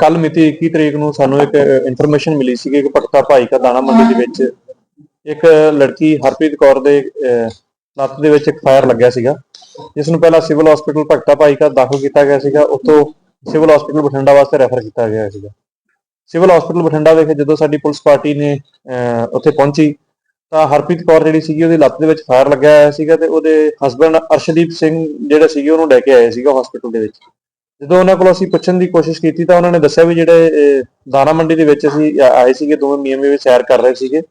ਕੱਲ ਮਿਤੀ 21 ਤਰੀਕ ਨੂੰ ਸਾਨੂੰ ਇੱਕ ਇਨਫੋਰਮੇਸ਼ਨ ਮਿਲੀ ਸੀ ਕਿ ਭਗਤਾ ਭਾਈ ਕਾ ਦਾਣਾ ਮੰਡੀ ਦੇ ਵਿੱਚ ਇੱਕ ਲੜਕੀ ਹਰਪ੍ਰੀਤ ਕੌਰ ਦੇ ਲੱਤ ਦੇ ਵਿੱਚ ਇੱਕ ਫਾਇਰ ਲੱਗਿਆ ਸੀਗਾ। ਜਿਸ ਨੂੰ ਪਹਿਲਾਂ ਸਿਵਲ ਹਸਪੀਟਲ ਭਗਤਾ ਭਾਈ ਕਾ ਦਾਖਲ ਕੀਤਾ ਗਿਆ ਸੀਗਾ ਉੱਥੋਂ ਸਿਵਲ ਹਸਪੀਟਲ ਬਠਿੰਡਾ ਵਾਸਤੇ ਰੈਫਰ ਕੀਤਾ ਗਿਆ ਸੀਗਾ। ਸਿਵਲ ਹਸਪੀਟਲ ਬਠਿੰਡਾ ਵਿਖੇ ਜਦੋਂ ਸਾਡੀ ਪੁਲਿਸ ਪਾਰਟੀ ਨੇ ਅਹ, ਉੱਥੇ ਪਹੁੰਚੀ ਤਾਂ ਹਰਪ੍ਰੀਤ ਕੌਰ ਜਿਹੜੀ ਸੀਗੀ ਉਹਦੀ ਲੱਤ ਦੇ ਵਿੱਚ ਫਾਇਰ ਲੱਗਿਆ ਹੋਇਆ ਸੀਗਾ ਤੇ ਉਹਦੇ ਹਸਬੰਡ ਅਰਸ਼ਦੀਪ ਸਿੰਘ ਜਿਹੜੇ ਸੀਗੇ ਉਹਨੂੰ ਲੈ ਕੇ ਆਏ ਸੀਗਾ ਹਸਪੀਟਲ ਦੇ ਵਿੱਚ। ਜਦੋਂ ਉਹਨਾਂ ਕੋਲ ਅਸੀਂ ਪੁੱਛਣ ਦੀ ਕੋਸ਼ਿਸ਼ ਕੀਤੀ ਤਾਂ ਉਹਨਾਂ ਨੇ ਦੱਸਿਆ ਵੀ ਜਿਹੜੇ ਦਾਣਾ ਮੰਡੀ ਦੇ ਵਿੱਚ ਅਸੀਂ ਆਏ ਸੀਗੇ ਦੋਵੇਂ ਮੀਆਂ ਵਿੱਚ ਸੈਰ ਕਰ ਰਹੇ ਸੀਗੇ।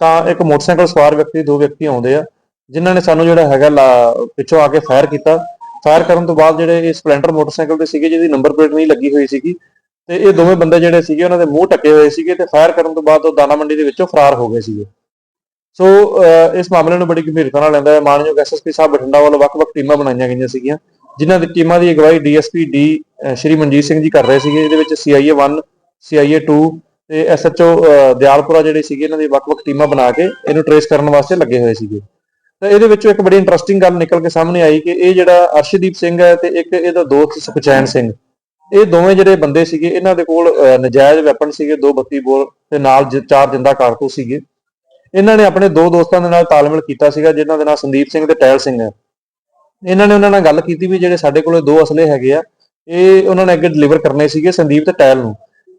ਤਾਂ ਇੱਕ ਮੋਟਰਸਾਈਕਲ ਸਵਾਰ ਵਿਅਕਤੀ ਦੋ ਵਿਅਕਤੀ ਆਉਂਦੇ ਆ ਜਿਨ੍ਹਾਂ ਨੇ ਸਾਨੂੰ ਜਿਹੜਾ ਹੈਗਾ ਲਾ- ਪਿੱਛੋਂ ਆ ਕੇ ਫਾਇਰ ਕੀਤਾ। ਫਾਇਰ ਕਰਨ ਤੋਂ ਬਾਅਦ ਜਿਹੜੇ ਇਹ ਸਪਲੈਂਡਰ ਮੋਟਰਸਾਈਕਲ ਤੇ ਸੀਗੇ ਜਿਹਦੀ ਨੰਬਰ ਪਲੇਟ ਨਹੀਂ ਲੱਗੀ ਹੋਈ ਸੀਗੀ ਤੇ ਇਹ ਦੋਵੇਂ ਬੰਦੇ ਜਿਹੜੇ ਸੀਗੇ ਉਹਨਾਂ ਦੇ ਮੂੰਹ ਟੱਕੇ ਹੋਏ ਸੀਗੇ ਤੇ ਫਾਇਰ ਕਰਨ ਤੋਂ ਬਾਅਦ ਉਹ ਦਾਣਾ ਮੰਡੀ ਦੇ ਵਿੱਚੋਂ ਫਰਾਰ ਹੋ ਗਏ ਸੀਗੇ। ਸੋ ਅਹ, ਇਸ ਮਾਮਲੇ ਨੂੰ ਬੜੀ ਗੰਭੀਰਤਾ ਨਾਲ ਲੈਂਦਾ ਹੈ ਮਾਨਯੋਗ ਐਸਐਸਪੀ ਸਾਹਿਬ ਬਠਿੰਡਾ ਵੱਲੋਂ ਵੱਖ-ਵੱਖ ਟੀਮਾਂ ਬਣਾਈਆਂ ਗਈਆਂ ਸੀਗੀਆਂ। ਜਿਨ੍ਹਾਂ ਦੀ ਟੀਮਾਂ ਦੀ ਅਗਵਾਈ ਡੀਐਸਪੀ ਡੀ ਸ਼੍ਰੀ ਮਨਜੀਤ ਸਿੰਘ ਜੀ ਕਰ ਰਹੇ ਸੀਗੇ, ਇਹਦੇ ਵਿੱਚ ਸੀਆਈਏ 1 ਸੀਆਈਏ 2 ਤੇ ਐਸਐਚਓ ਦਿਆਲਪੁਰਾ ਜਿਹੜੇ ਸੀਗੇ, ਇਹਨਾਂ ਦੀ ਵੱਖ-ਵੱਖ ਟੀਮਾਂ ਬਣਾ ਕੇ ਇਹਨੂੰ ਟਰੇਸ ਕਰਨ ਵਾਸਤੇ ਲੱਗੇ ਹੋਏ ਸੀਗੇ। ਤਾਂ ਇਹਦੇ ਵਿੱਚੋਂ ਇੱਕ ਬੜੀ ਇੰਟਰਸਟਿੰਗ ਗੱਲ ਨਿਕਲ ਕੇ ਸਾਹਮਣੇ ਆਈ ਕਿ ਇਹ ਜਿਹੜਾ ਅਰਸ਼ਦੀਪ ਸਿੰਘ ਹੈ ਤੇ ਇੱਕ ਇਹਦਾ ਦੋਸਤ ਸੁਖਚੈਨ ਸਿੰਘ, ਇਹ ਦੋਵੇਂ ਜਿਹੜੇ ਬੰਦੇ ਸੀਗੇ, ਇਹਨਾਂ ਦੇ ਕੋਲ ਨਜਾਇਜ਼ ਵੈਪਨ ਸੀਗੇ, ਦੋ 32 ਬੋਲ ਤੇ ਨਾਲ ਜ- ਚਾਰ ਜਿੰਦਾ ਕਾਰਤੂਸ ਸੀਗੇ। ਇਹਨਾਂ ਨੇ ਆਪਣੇ ਦੋ ਦੋਸਤਾਂ ਦੇ ਨਾਲ ਤਾਲਮੇਲ ਕੀਤਾ ਸੀਗਾ, ਜਿਨ੍ਹਾਂ ਦੇ ਨਾਂ ਸੰਦੀਪ ਸਿੰਘ ਤੇ ਟੈਲ ਸਿੰਘ ਹੈ। ਇਹਨਾਂ ਨੇ ਉਹਨਾਂ ਨਾਲ ਗੱਲ ਕੀਤੀ ਵੀ ਜਿਹੜੇ ਸਾਡੇ ਕੋਲੇ ਦੋ ਅਸਲੇ ਹੈਗੇ ਆ, ਇਹ ਉਹਨਾਂ ਨੇ ਅੱਗੇ ਡਿਲੀਵਰ ਕਰਨੇ ਸੀਗੇ ਸੰਦੀਪ ਤੇ ਟੈਲ ਨੂੰ।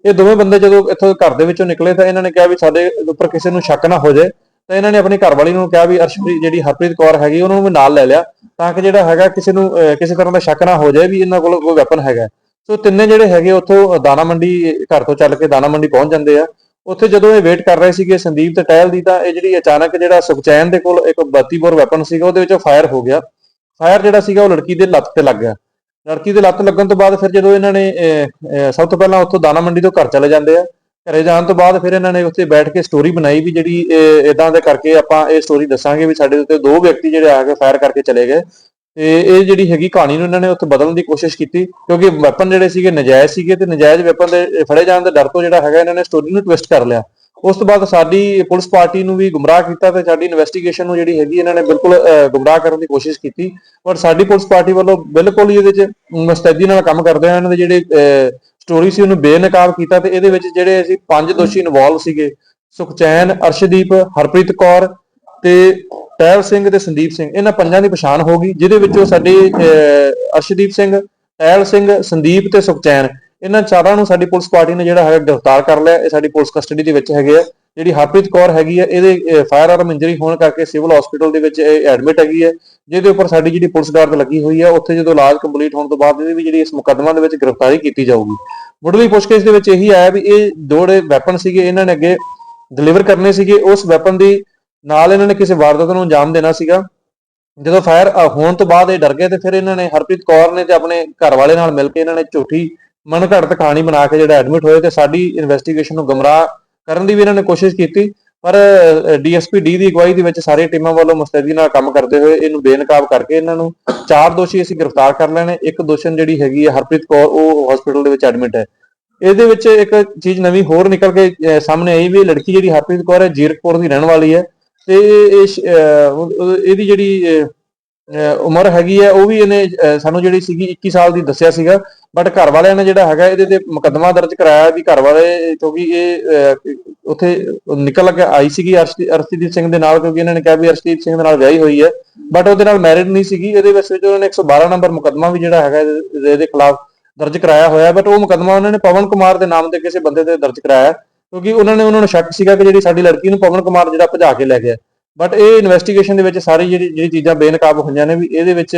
ਇਹ ਦੋਵੇਂ ਬੰਦੇ ਜਦੋਂ ਇੱਥੋਂ ਘਰ ਦੇ ਵਿੱਚੋਂ ਨਿਕਲੇ ਤਾਂ ਇਹਨਾਂ ਨੇ ਕਿਹਾ ਵੀ ਸਾਡੇ ਉੱਪਰ ਕਿਸੇ ਨੂੰ ਸ਼ੱਕ ਨਾ ਹੋ ਜਾਏ। ਤਾਂ ਇਹਨਾਂ ਨੇ ਆਪਣੀ ਘਰਵਾਲੀ ਨੂੰ ਕਿਹਾ ਵੀ ਅਰਸ਼ਪ੍ਰੀਤ, ਜਿਹੜੀ ਹਰਪ੍ਰੀਤ ਕੌਰ ਹੈਗੀ, ਉਹਨਾਂ ਨੂੰ ਵੀ ਨਾਲ ਲੈ ਲਿਆ ਤਾਂ ਕਿ ਜਿਹੜਾ ਹੈਗਾ ਕਿਸੇ ਨੂੰ ਕਿਸੇ ਤਰ੍ਹਾਂ ਦਾ ਸ਼ੱਕ ਨਾ ਹੋ ਜਾਏ ਵੀ ਇਹਨਾਂ ਕੋਲ ਕੋਈ ਵੈਪਨ ਹੈਗਾ। ਸੋ ਤਿੰਨੇ ਜਿਹੜੇ ਹੈਗੇ ਉੱਥੋਂ ਦਾਣਾ ਮੰਡੀ, ਘਰ ਤੋਂ ਚੱਲ ਕੇ ਦਾਣਾ ਮੰਡੀ ਪਹੁੰਚ ਜਾਂਦੇ ਆ। ਉੱਥੇ ਜਦੋਂ ਇਹ ਵੇਟ ਕਰ ਰਹੇ ਸੀਗੇ ਸੰਦੀਪ ਤੇ ਟਹਿਲ ਦੀ ਤਾਂ ਇਹ ਜਿਹੜੀ ਅਚਾਨਕ ਜਿਹੜਾ ਸੁਖਚੈਨ ਦੇ ਕੋਲ ਇੱਕ 32 ਬੋਰ ਵੈਪਨ ਸੀਗਾ, ਉਹਦੇ ਵਿੱਚੋਂ ਫਾਇਰ ਹੋ ਗਿਆ। ਫਾਇਰ ਜਿਹੜਾ ਸੀਗਾ ਉਹ ਲੜਕੀ ਦੇ ਲੱਤ ਤੇ ਲੱਗ ਗਿਆ। ਲੜਕੀ ਦੇ ਲੱਤ ਲੱਗਣ ਤੋਂ ਬਾਅਦ ਫਿਰ ਜਦੋਂ ਇਹਨਾਂ ਨੇ ਅਹ, ਸਭ ਤੋਂ ਪਹਿਲਾਂ ਉੱਥੋਂ ਦਾਣਾ ਮੰਡੀ ਤੋਂ ਘਰ ਚਲੇ ਜਾਂਦੇ ਆ। ਘਰੇ ਜਾਣ ਤੋਂ ਬਾਅਦ ਫਿਰ ਇਹਨਾਂ ਨੇ ਉੱਥੇ ਬੈਠ ਕੇ ਸਟੋਰੀ ਬਣਾਈ ਵੀ ਜਿਹੜੀ ਇਦਾਂ ਦੇ ਕਰਕੇ ਆਪਾਂ ਇਹ ਸਟੋਰੀ ਦੱਸਾਂਗੇ ਵੀ ਸਾਡੇ ਉੱਤੇ ਦੋ ਵਿਅਕਤੀ ਜਿਹੜੇ ਆ ਕੇ ਫਾਇਰ ਕਰਕੇ ਚਲੇ ਗਏ। ਤੇ ਇਹ ਜਿਹੜੀ ਹੈਗੀ ਕਹਾਣੀ ਨੂੰ ਇਹਨਾਂ ਨੇ ਉੱਥੇ ਬਦਲਣ ਦੀ ਕੋਸ਼ਿਸ਼ ਕੀਤੀ ਕਿਉਂਕਿ ਵੈਪਨ ਜਿਹੜੇ ਸੀਗੇ ਨਜਾਇਜ਼ ਸੀਗੇ ਤੇ ਨਜਾਇਜ਼ ਵੈਪਨ ਦੇ ਫੜੇ ਜਾਣ ਦੇ ਡਰ ਤੋਂ ਜਿਹੜਾ ਹੈਗਾ ਇਹਨਾਂ ਨੇ ਸਟੋਰੀ ਨੂੰ ਟਵਿਸਟ ਕਰ ਲਿਆ। ਉਸ ਤੋਂ ਬਾਅਦ ਸਾਡੀ ਪੁਲਿਸ ਪਾਰਟੀ ਨੂੰ ਵੀ ਗੁੰਮਰਾਹ ਕੀਤਾ ਤੇ ਸਾਡੀ ਇਨਵੈਸਟੀਗੇਸ਼ਨ ਨੂੰ ਜਿਹੜੀ ਹੈਗੀ ਇਹਨਾਂ ਨੇ ਬਿਲਕੁਲ ਗੁੰਮਰਾਹ ਕਰਨ ਦੀ ਕੋਸ਼ਿਸ਼ ਕੀਤੀ। ਪਰ ਸਾਡੀ ਪੁਲਿਸ ਪਾਰਟੀ ਵੱਲੋਂ ਬਿਲਕੁਲ ਹੀ ਇਹਦੇ 'ਚ ਮੁਸਤੈਦੀ ਨਾਲ ਕੰਮ ਕਰਦੇ ਆ ਇਹਨਾਂ ਦੇ ਜਿਹੜੇ ਸਟੋਰੀ ਸੀ ਉਹਨੂੰ ਬੇਨਕਾਬ ਕੀਤਾ ਤੇ ਇਹਦੇ ਵਿੱਚ ਜਿਹੜੇ ਅਸੀਂ ਪੰਜ ਦੋਸ਼ੀ ਇਨਵੋਲਵ ਸੀਗੇ, ਸੁਖਚੈਨ, ਅਰਸ਼ਦੀਪ, ਹਰਪ੍ਰੀਤ ਕੌਰ ਤੇ ਟਹਿਲ ਸਿੰਘ ਤੇ ਸੰਦੀਪ ਸਿੰਘ। ਇਹਨਾਂ ਪੰਜਾਂ ਦੀ ਪਛਾਣ ਹੋ ਗਈ, ਜਿਹਦੇ ਵਿੱਚੋਂ ਸਾਡੇ ਅਰਸ਼ਦੀਪ ਸਿੰਘ, ਟਹਿਲ ਸਿੰਘ, ਸੰਦੀਪ ਤੇ ਸੁਖਚੈਨ। ਇਹਨਾਂ ਚਾਰਾਂ ਨੂੰ ਸਾਡੀ ਪੁਲਿਸ ਪਾਰਟੀ ਨੇ ਜਿਹੜਾ ਹੈਗਾ ਗ੍ਰਿਫਤਾਰ ਕਰ ਲਿਆ। ਇਹ ਸਾਡੀ ਪੁਲਿਸ ਕਸਟਡੀ ਦੇ ਵਿੱਚ ਹੈਗੇ ਆ। ਜਿਹੜੀ ਹਰਪ੍ਰੀਤ ਕੌਰ ਹੈਗੀ ਹੈ ਇਹਦੇ ਫਾਇਰ ਆਰਮ ਇੰਜਰੀ ਹੋਣ ਕਰਕੇ ਸਿਵਲ ਹਸਪੀਟਲ ਦੇ ਵਿੱਚ ਐਡਮਿਟ ਹੈਗੀ ਹੈ ਜਿਹਦੇ ਉੱਪਰ ਸਾਡੀ ਜਿਹੜੀ ਪੁਲਿਸ ਗਾਰਡ ਲੱਗੀ ਹੋਈ ਹੈ ਉੱਥੇ ਜਦੋਂ ਇਲਾਜ ਕੰਪਲੀਟ ਹੋਣ ਤੋਂ ਬਾਅਦ ਇਹਦੀ ਵੀ ਜਿਹੜੀ ਇਸ ਮੁਕੱਦਮਾ ਦੇ ਵਿੱਚ ਗ੍ਰਿਫਤਾਰੀ ਕੀਤੀ ਜਾਊਗੀ। ਮੁੱਢਲੀ ਪੁੱਛਗਿੱਛ ਦੇ ਵਿੱਚ ਇਹੀ ਆਇਆ ਵੀ ਇਹ ਦੋ ਜਿਹੜੇ ਵੈਪਨ ਸੀਗੇ, ਇਹਨਾਂ ਨੇ ਅੱਗੇ ਡਿਲੀਵਰ ਕਰਨੇ ਸੀਗੇ। ਉਸ ਵੈਪਨ ਦੀ ਨਾਲ ਇਹਨਾਂ ਨੇ ਕਿਸੇ ਵਾਰਦਾਤ ਨੂੰ ਅੰਜਾਮ ਦੇਣਾ ਸੀਗਾ। ਜਦੋਂ ਫਾਇਰ ਹੋਣ ਤੋਂ ਬਾਅਦ ਇਹ ਡਰ ਗਏ ਤੇ ਫਿਰ ਇਹਨਾਂ ਨੇ ਹਰਪ੍ਰੀਤ ਕੌਰ ਨੇ ਤੇ ਆਪਣੇ ਘਰ ਵਾਲੇ ਨਾਲ ਮਿਲ ਕੇ ਇਹਨਾਂ ਨੇ ਝੂਠੀ ਮਨਘੜਤ ਕਹਾਣੀ ਬਣਾ ਕੇ ਜਿਹੜਾ ਐਡਮਿਟ ਹੋਏ ਤੇ ਸਾਡੀ ਇਨਵੈਸਟੀਗੇਸ਼ਨ ਨੂੰ ਗਮਰਾਹ ਕਰਨ ਦੀ ਵੀ ਇਹਨਾਂ ਨੇ ਕੋਸ਼ਿਸ਼ ਕੀਤੀ, ਪਰ ਡੀਐਸਪੀ ਡੀ ਦੀ ਅਗਵਾਈ ਦੇ ਵਿੱਚ ਸਾਰੀਆਂ ਟੀਮਾਂ ਵੱਲੋਂ ਮੁਸਤੈਦੀ ਨਾਲ ਕੰਮ ਕਰਦੇ ਹੋਏ ਇਹਨੂੰ ਬੇਨਕਾਬ ਕਰਕੇ ਇਹਨਾਂ ਨੂੰ ਚਾਰ ਦੋਸ਼ੀ ਅਸੀਂ ਗ੍ਰਿਫਤਾਰ ਕਰ ਲੈਣੇ ਇੱਕ ਦੋਸ਼ਣ ਜਿਹੜੀ ਹੈਗੀ ਹੈ ਹਰਪ੍ਰੀਤ ਕੌਰ, ਉਹ ਹਸਪੀਟਲ ਦੇ ਵਿੱਚ ਐਡਮਿਟ ਹੈ। ਇਹਦੇ ਵਿੱਚ ਇੱਕ ਚੀਜ਼ ਨਵੀਂ ਹੋਰ ਨਿਕਲ ਕੇ ਸਾਹਮਣੇ ਆਈ ਵੀ ਇਹ ਲੜਕੀ ਜਿਹੜੀ ਹਰਪ੍ਰੀਤ ਕੌਰ ਹੈ, ਜੀਰਕਪੁਰ ਦੀ ਰਹਿਣ ਵਾਲੀ ਹੈ ਤੇ ਇਹਦੀ ਜਿਹੜੀ ਉਮਰ ਹੈਗੀ ਹੈ, ਉਹ ਵੀ ਇਹਨੇ ਸਾਨੂੰ ਜਿਹੜੀ ਸੀਗੀ 21 ਸਾਲ ਦੀ ਦੱਸਿਆ ਸੀਗਾ। ਬਟ ਘਰ ਵਾਲਿਆਂ ਨੇ ਜਿਹੜਾ ਹੈਗਾ ਇਹਦੇ ਤੇ ਮੁਕੱਦਮਾ ਦਰਜ ਕਰਾਇਆ ਵੀ ਘਰ ਵਾਲੇ ਕਿਉਂਕਿ ਇਹ ਅਹ, ਨਿਕਲ ਕੇ ਆਈ ਸੀਗੀ ਅਰਸ਼ਦੀਪ ਸਿੰਘ ਦੇ ਨਾਲ ਕਿਉਂਕਿ ਇਹਨਾਂ ਨੇ ਕਿਹਾ ਵੀ ਅਰਸ਼ਦੀਪ ਸਿੰਘ ਦੇ ਨਾਲ ਵਿਆਹੀ ਹੋਈ ਹੈ। ਬਟ ਉਹਦੇ ਨਾਲ ਮੈਰਿਡ ਨਹੀਂ ਸੀਗੀ। ਇਹਦੇ ਵਿੱਚ ਵਿੱਚ ਉਹਨਾਂ ਨੇ 112 ਨੰਬਰ ਮੁਕੱਦਮਾ ਵੀ ਜਿਹੜਾ ਹੈਗਾ ਇਹਦੇ ਖਿਲਾਫ ਦਰਜ ਕਰਾਇਆ ਹੋਇਆ। ਬਟ ਉਹ ਮੁਕੱਦਮਾ ਉਹਨਾਂ ਨੇ ਪਵਨ ਕੁਮਾਰ ਦੇ ਨਾਮ ਤੇ ਕਿਸੇ ਬੰਦੇ ਤੇ ਦਰਜ ਕਰਾਇਆ। ਕਿਉਂਕਿ ਉਹਨਾਂ ਨੇ ਉਹਨਾਂ ਨੂੰ ਸ਼ੱਕ ਸੀਗਾ ਕਿ ਜਿਹੜੀ ਸਾਡੀ ਲੜਕੀ ਨੂੰ ਪਵਨ ਕੁਮਾਰ ਜਿਹੜਾ ਭਜਾ ਕੇ ਲੈ ਗਿਆ। ਬਟ ਇਹ ਇਨਵੈਸਟੀਗੇਸ਼ਨ ਦੇ ਵਿੱਚ ਸਾਰੀ ਜਿਹੜੀ ਜਿਹੜੀ ਚੀਜ਼ਾਂ ਬੇਨਕਾਬ ਹੋਈਆਂ ਨੇ ਵੀ ਇਹਦੇ ਵਿੱਚ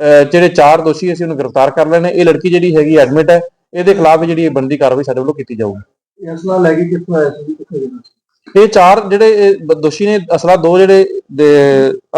ਜਿਹੜੇ ਚਾਰ ਦੋਸ਼ੀ ਅਸੀਂ ਉਹਨੂੰ ਗ੍ਰਿਫਤਾਰ ਕਰ ਲੈਣੇ ਇਹ ਲੜਕੀ ਜਿਹੜੀ ਹੈਗੀ ਐਡਮਿਟ ਹੈ ਇਹਦੇ ਖਿਲਾਫ ਜਿਹੜੀ ਇਹ ਬਣਦੀ ਕਾਰਵਾਈ ਸਾਡੇ ਵੱਲੋਂ ਕੀਤੀ ਜਾਊਗੀ। ਅਸਲਾ ਲੈ ਕੇ ਕਿੱਥੋਂ ਆਇਆ ਸੀ ਕਿੱਥੇ ਗਿਆ ਇਹ ਚਾਰ ਜਿਹੜੇ ਦੋਸ਼ੀ ਨੇ ਅਸਲਾ ਦੋ ਜਿਹੜੇ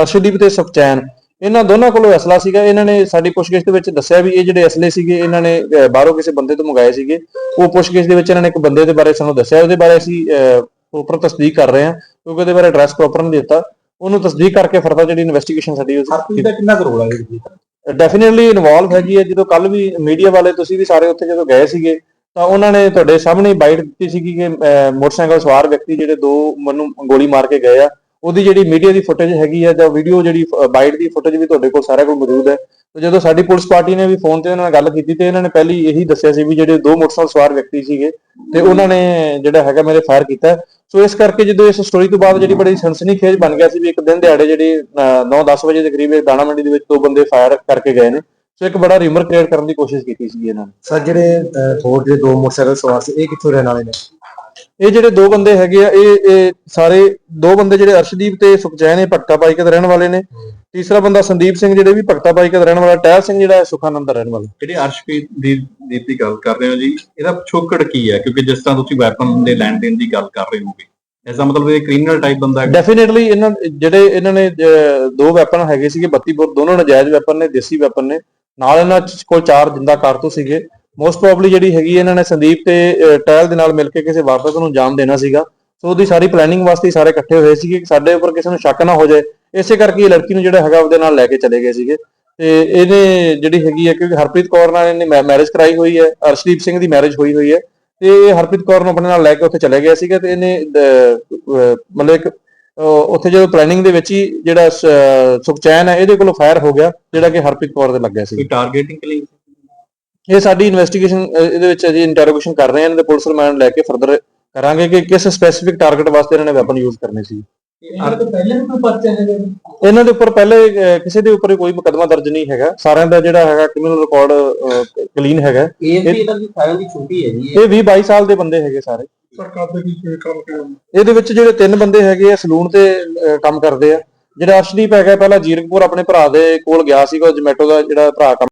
ਅਰਸ਼ਦੀਪ ਤੇ ਸੁਖਚੈਨ ਇਹਨਾਂ ਦੋਨਾਂ ਕੋਲੋਂ ਅਸਲਾ ਸੀਗਾ। ਇਹਨਾਂ ਨੇ ਸਾਡੀ ਪੁੱਛਗਿੱਛ ਦੇ ਵਿੱਚ ਦੱਸਿਆ ਵੀ ਇਹ ਜਿਹੜੇ ਅਸਲੇ ਸੀਗੇ ਇਹਨਾਂ ਨੇ ਬਾਹਰੋਂ ਕਿਸੇ ਬੰਦੇ ਤੋਂ ਮੰਗਾਏ ਸੀਗੇ। ਉਹ ਪੁੱਛਗਿੱਛ ਦੇ ਵਿੱਚ ਇਹਨਾਂ ਨੇ ਇੱਕ ਬੰਦੇ ਦੇ ਬਾਰੇ ਸਾਨੂੰ ਦੱਸਿਆ ਉਹਦੇ ਬਾਰੇ ਅਸੀਂ ਪ੍ਰੋਪਰ ਤਸਦੀਕ ਕਰ ਰਹੇ ਹਾਂ ਕਿਉਂਕਿ ਉਹਦੇ ਬਾਰੇ ਐਡਰੈਸ ਪ੍ਰੋਪਰ ਨਹੀਂ ਦਿੱਤਾ। ਉਹਨੂੰ ਤਸਦੀਕ ਕਰਕੇ ਫਰਦਰ ਜਿਹੜੀ ਇਨਵੈਸਟੀਗੇਸ਼ਨ ਸਾਡੀ ਦਾ ਕਿੰਨਾ ਕਰੋੜਾ ਹੈ ਜੀ ਡੈਫੀਨਿਟਲੀ ਇਨਵੋਲਵ ਹੈਗੀ ਹੈ। ਜਦੋਂ ਕੱਲ ਵੀ ਮੀਡੀਆ ਵਾਲੇ ਤੁਸੀਂ ਵੀ ਸਾਰੇ ਉੱਥੇ ਜਦੋਂ ਗਏ ਸੀਗੇ, ਤਾਂ ਉਹਨਾਂ ਨੇ ਤੁਹਾਡੇ ਸਾਹਮਣੇ ਬਾਈਟ ਦਿੱਤੀ ਸੀਗੀ ਕਿ ਮੋਟਰਸਾਈਕਲ ਸਵਾਰ ਵਿਅਕਤੀ ਜਿਹੜੇ ਦੋ ਮੈਨੂੰ ਗੋਲੀ ਮਾਰ ਕੇ ਗਏ ਆ, ਉਹਦੀ ਜਿਹੜੀ ਮੀਡੀਆ ਦੀ ਫੁਟੇਜ ਹੈਗੀ ਆ ਜਾਂ ਵੀਡੀਓ ਜਿਹੜੀ ਬਾਈਟ ਦੀ ਫੁਟੇਜ ਵੀ ਤੁਹਾਡੇ ਕੋਲ ਸਾਰਿਆਂ ਕੋਲ ਮੌਜੂਦ ਹੈ। ਤੇ ਜਦੋਂ ਸਾਡੀ ਪੁਲਿਸ ਪਾਰਟੀ ਨੇ ਵੀ ਫੋਨ ਤੇ ਇਹਨਾਂ ਨਾਲ ਗੱਲ ਕੀਤੀ ਤੇ ਇਹਨਾਂ ਨੇ ਪਹਿਲੀ ਇਹੀ ਦੱਸਿਆ ਸੀ ਵੀ ਜਿਹੜੇ ਦੋ ਮੋਟਰਸਾਈਕਲ ਸਵਾਰ ਵਿਅਕਤੀ ਸੀਗੇ ਤੇ ਉਹਨਾਂ ਨੇ ਜਿਹੜਾ ਹੈਗਾ ਮੇਰੇ ਫਾਇਰ ਕੀਤਾ। ਸੋ ਇਸ ਕਰਕੇ ਜਦੋਂ ਇਸ ਸਟੋਰੀ ਤੋਂ ਬਾਅਦ ਜਿਹੜੀ ਬੜੀ ਸਨਸਨੀਖੇਜ ਬਣ ਗਿਆ ਸੀ ਵੀ ਇੱਕ ਦਿਨ ਦਿਹਾੜੇ ਜਿਹੜੀ 9-10 ਵਜੇ ਦੇ ਕਰੀਬ ਦਾਣਾ ਮੰਡੀ ਦੇ ਵਿੱਚ ਦੋ ਬੰਦੇ ਫਾਇਰ ਕਰਕੇ ਗਏ ਨੇ। ਸੋ ਇੱਕ ਬੜਾ ਰਿਮਰ ਕ੍ਰੀਏਟ ਕਰਨ ਦੀ ਕੋਸ਼ਿਸ਼ ਕੀਤੀ ਸੀ ਇਹਨਾਂ ਨੇ। ਸਰ ਜਿਹੜੇ ਹੋਰ ਜਿਹੜੇ ਦੋ ਮੋਟਰਸਾਈਕਲ ਸਵਾਰ ਸੀ ਇਹ ਕਿੱਥੋਂ ਰਹਿਣ ਵਾਲੇ ਨੇ? ਇਹ ਜਿਹੜੇ ਦੋ ਬੰਦੇ ਹੈਗੇ ਆ ਇਹ ਇਹ ਸਾਰੇ ਦੋ ਬੰਦੇ ਜਿਹੜੇ ਅਰਸ਼ਦੀਪ ਤੇ ਸੁਖਚੈਨ ਇਹ ਭਗਤਾ ਬਾਈਕ ਦੇ ਰਹਿਣ ਵਾਲੇ ਨੇ। ਤੀਸਰਾ ਬੰਦਾ ਸੰਦੀਪ ਸਿੰਘ ਜਿਹੜੇ ਵੀ ਭਗਤਾ ਬਾਈਕ ਦਾ ਰਹਿਣ ਵਾਲਾ ਟਹਿਲ ਸਿੰਘ ਜਿਹੜਾ ਸੁਖਾਨੰਦ ਦਾ ਰਹਿਣ ਵਾਲਾ। ਜਿਹੜੇ ਅਰਸ਼ਪ੍ਰੀਤ ਦੀ ਦੀਪ ਦੀ ਗੱਲ ਕਰ ਰਹੇ ਹੋ ਜੀ? ਇਹਦਾ ਪਿਛੋਕੜ ਕੀ ਹੈ? ਕਿਉਂਕਿ ਜਿਸ ਤਰ੍ਹਾਂ ਤੁਸੀਂ ਵੈਪਨ ਦੇ ਲੈਣ ਦੇਣ ਦੀ ਗੱਲ ਕਰ ਰਹੇ ਹੋਗੇ। ਦਾ ਮਤਲਬ ਇਹ ਕ੍ਰਿਮੀਨਲ ਟਾਈਪ ਬੰਦਾ ਹੈ ਡੈਫੀਨਿਟਲੀ ਇਹਨਾਂ ਜਿਹੜੇ ਇਹਨਾਂ ਨੇ ਦੋ ਵੈਪਨ ਹੈਗੇ ਸੀਗੇ 32 ਬੋਰ ਦੋਨੋਂ ਨਜਾਇਜ਼ ਵੈਪਨ ਨੇ ਦੇਸੀ ਵੈਪਨ ਨੇ। ਨਾਲ ਇਹਨਾਂ ਕੋਲ ਚਾਰ ਜਿੰਦਾ ਕਾਰਤੂਸ ਸੀਗੇ। ਮੋਸਟ ਪ੍ਰੋਬਬਲੀ ਜਿਹੜੀ ਹੈਗੀ ਇਹਨਾਂ ਨੇ ਸੰਦੀਪ ਤੇ ਅਹ, ਦੇ ਨਾਲ ਮਿਲ ਕੇ ਕਿਸੇ ਵਾਰਦਾਤ ਨੂੰ ਅੰਜਾਮ ਦੇਣਾ ਸੀਗਾ। ਸੋ ਉਹਦੀ ਸਾਰੀ ਪਲੈਨਿੰਗ ਵਾਸਤੇ ਸਾਰੇ ਇਕੱਠੇ ਹੋਏ ਸੀਗੇ ਕਿ ਸਾਡੇ ਉੱਪਰ ਕਿਸੇ ਨੂੰ ਸ਼ੱਕ ਨਾ ਹੋ ਜਾਏ। ਇਸੇ ਕਰਕੇ ਲੜਕੀ ਨੂੰ ਜਿਹੜਾ ਹੈਗਾ ਉਹਦੇ ਨਾਲ ਲੈ ਕੇ ਚਲੇ ਗਏ ਸੀਗੇ। ਤੇ ਇਹਨੇ ਜਿਹੜੀ ਹੈਗੀ ਹੈ ਕਿਉਂਕਿ ਹਰਪ੍ਰੀਤ ਕੌਰ ਨਾਲ ਇਹਨੇ ਮੈਰਿਜ ਕਰਾਈ ਹੋਈ ਹੈ ਅਰਸ਼ਦੀਪ ਸਿੰਘ ਦੀ ਮੈਰਿਜ ਹੋਈ ਹੋਈ ਹੈ। ਤੇ ਹਰਪ੍ਰੀਤ ਕੌਰ ਨੂੰ ਆਪਣੇ ਨਾਲ ਲੈ ਕੇ ਉੱਥੇ ਚਲੇ ਗਿਆ ਸੀਗਾ ਤੇ ਇਹਨੇ ਮਤਲਬ ਇੱਕ ਉੱਥੇ ਜਦੋਂ ਪਲੈਨਿੰਗ ਦੇ ਵਿੱਚ ਹੀ ਜਿਹੜਾ ਸੁਖਚੈਨ ਹੈ ਇਹਦੇ ਕੋਲੋਂ ਫਾਇਰ ਹੋ ਗਿਆ ਜਿਹੜਾ ਕਿ ਹਰਪ੍ਰੀਤ ਕੌਰ ਦੇ ਲੱਗਿਆ ਸੀ। ਟਾਰਗੇਟਿੰਗ ਕਲਿੰਗ ਇਹ ਸਾਡੀ ਇਨਵੈਸਟੀਗੇਸ਼ਨ ਇਹਦੇ ਵਿੱਚ ਅਜੇ ਇੰਟਰੋਗੇਸ਼ਨ ਕਰ ਰਹੇ ਹਾਂ ਦੇ ਪੁਲਿਸ ਰਿਮਾਂਡ ਲੈ ਕੇ ਫਰਦਰ ਕਰਾਂਗੇ ਕਿ ਕਿਸ ਸਪੈਸੀਫਿਕ ਟਾਰਗੇਟ ਵਾਸਤੇ ਇਹਨਾਂ ਨੇ ਵੈਪਨ ਯੂਜ਼ ਕਰਨੇ ਸੀ। ਇਹਨਾਂ ਤੋਂ ਪਹਿਲੇ ਵੀ ਕੋਈ ਪਰਚੇ ਨੇ ਇਹਨਾਂ ਦੇ ਉੱਪਰ ਪਹਿਲੇ ਕਿਸੇ ਦੇ ਉੱਪਰ ਕੋਈ ਮੁਕੱਦਮਾ ਦਰਜ ਨਹੀਂ ਹੈਗਾ। ਸਾਰਿਆਂ ਦਾ ਜਿਹੜਾ ਹੈਗਾ ਕ੍ਰਿਮੀਨਲ ਰਿਕਾਰਡ ਕਲੀਨ ਹੈਗਾ। ਇਹ ਵੀ ਇਹਨਾਂ ਦੀ ਫਾਇਲ ਦੀ ਛੁੱਟੀ ਹੈ ਜੀ। ਇਹ 20 22 ਸਾਲ ਦੇ ਬੰਦੇ ਹੈਗੇ ਸਾਰੇ। ਸਰਕਾਰ ਦੇ ਕੀ ਕੰਮ ਕਰਨ ਇਹਦੇ ਵਿੱਚ ਜਿਹੜੇ ਤਿੰਨ ਬੰਦੇ ਹੈਗੇ ਆ ਸਲੂਨ ਤੇ ਕੰਮ ਕਰਦੇ ਆ। ਜਿਹੜਾ ਅਰਸ਼ਦੀਪ ਹੈਗਾ ਪਹਿਲਾਂ ਜੀਰਕਪੁਰ ਆਪਣੇ ਭਰਾ ਦੇ ਕੋਲ ਗਿਆ ਸੀਗਾ ਜਮੈਟੋ ਦਾ ਜਿਹੜਾ ਭਰਾ ਕੰਮ